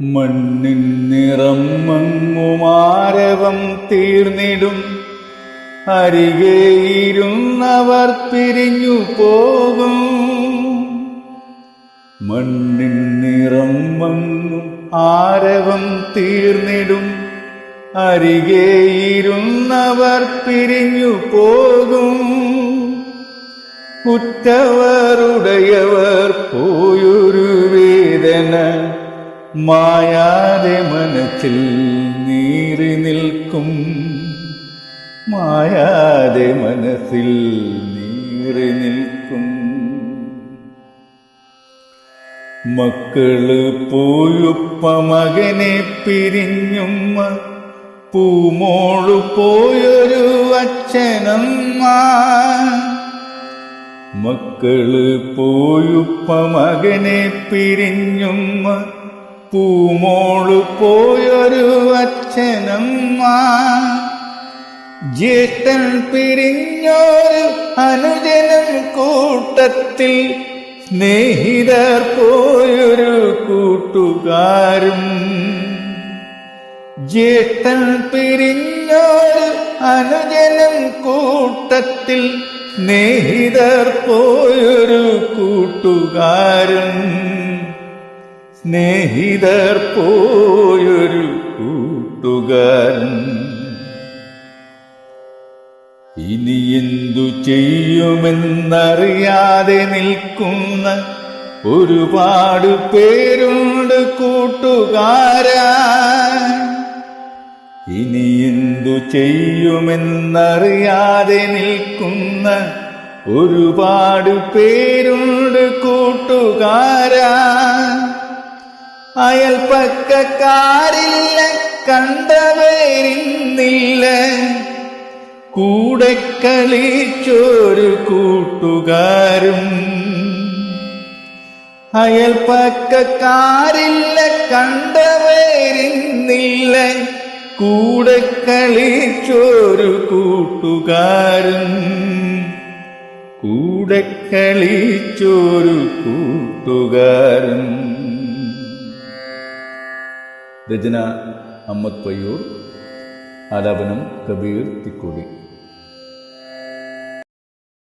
മണ്ണിൻ നിറം മങ്ങുമാരവം തീർന്നിടും. അരികെ ഇരുന്നവർ പിരിഞ്ഞു പോകും. മണ്ണിൻ നിറം മങ്ങും ആരവം തീർന്നിടും. അരികെ ഇരുന്നവർ പിരിഞ്ഞു പോകും. കുറ്റവരുടയവർ പോയൊരു വേദന. മായാതെ മനത്തിൽ നീറി നിൽക്കും. മായാതെ മനസ്സിൽ നീറി നിൽക്കും. മക്കൾ പോയുപ്പ മകനെ പിരിഞ്ഞുമ്മ പൂമോളു പോയൊരു അച്ഛനമ്മ. മക്കൾ പോയുപ്പ മകനെ പിരിഞ്ഞുമ്മ പൂമോളു പോയൊരു അച്ഛനമ്മ. ജ്യേഷ്ഠൻ പിരിഞ്ഞൊരു അനുജനം കൂട്ടത്തിൽ സ്നേഹിതർ പോയൊരു കൂട്ടുകാരും. ജ്യേഷ്ഠൻ പിരിഞ്ഞൊരു അനുജനം കൂട്ടത്തിൽ സ്നേഹിതർ പോയൊരു കൂട്ടുകാരും. സ്നേഹിതർ പോയൊരു കൂട്ടുകൻ ഇനി എന്തു ചെയ്യുമെന്നറിയാതെ നിൽക്കുന്ന ഒരുപാട് പേരുണ്ട് കൂട്ടുകാരാ ഇനി എന്തു ചെയ്യുമെന്നറിയാതെ നിൽക്കുന്ന ഒരുപാട് പേരുണ്ട് കൂട്ടുകാരാ അയൽപ്പക്കാരില്ല കണ്ടവരിന്നില്ല. കൂടെ കളിച്ചൊരു കൂട്ടുകാരും. അയൽപ്പക്കാരില്ല കണ്ടവരിന്നില്ല. കൂടെ കളിച്ചൊരു കൂട്ടുകാരും. കൂടെ കളിച്ചൊരു കൂട്ടുകാരും. രചന അമ്മത് പയ്യൂർ ആലാപനം കബീർ തിക്കോടി.